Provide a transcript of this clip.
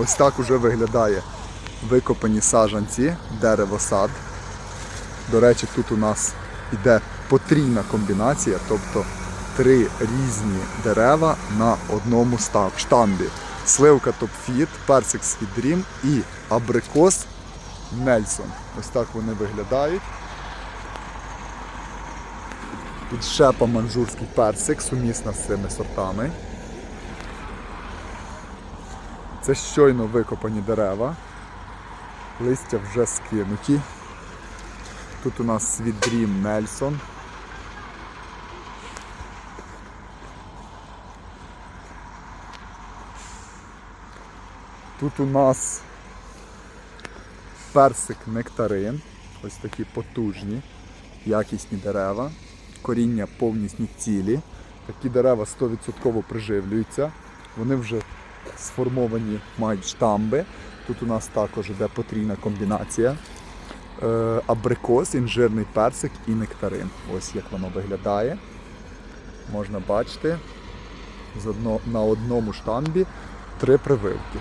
Ось так уже виглядає викопані саджанці, деревосад. До речі, тут у нас іде потрійна комбінація, тобто три різні дерева на одному штамбі. Сливка Топфіт, персик Свідрім і абрикос Нельсон. Ось так вони виглядають. Підщепа манжурський персик, сумісна з цими сортами. Це щойно викопані дерева. Листя вже скинуті. Тут у нас свідрім Нельсон. Тут у нас персик нектарин. Ось такі потужні, якісні дерева. Коріння повністю цілі. Такі дерева 100% приживлюються. Вони вже сформовані, мають штамби. Тут у нас також йде потрійна комбінація. Е, абрикос, інжирний персик і нектарин. Ось як воно виглядає. Можна бачити на одному штамбі три прививки.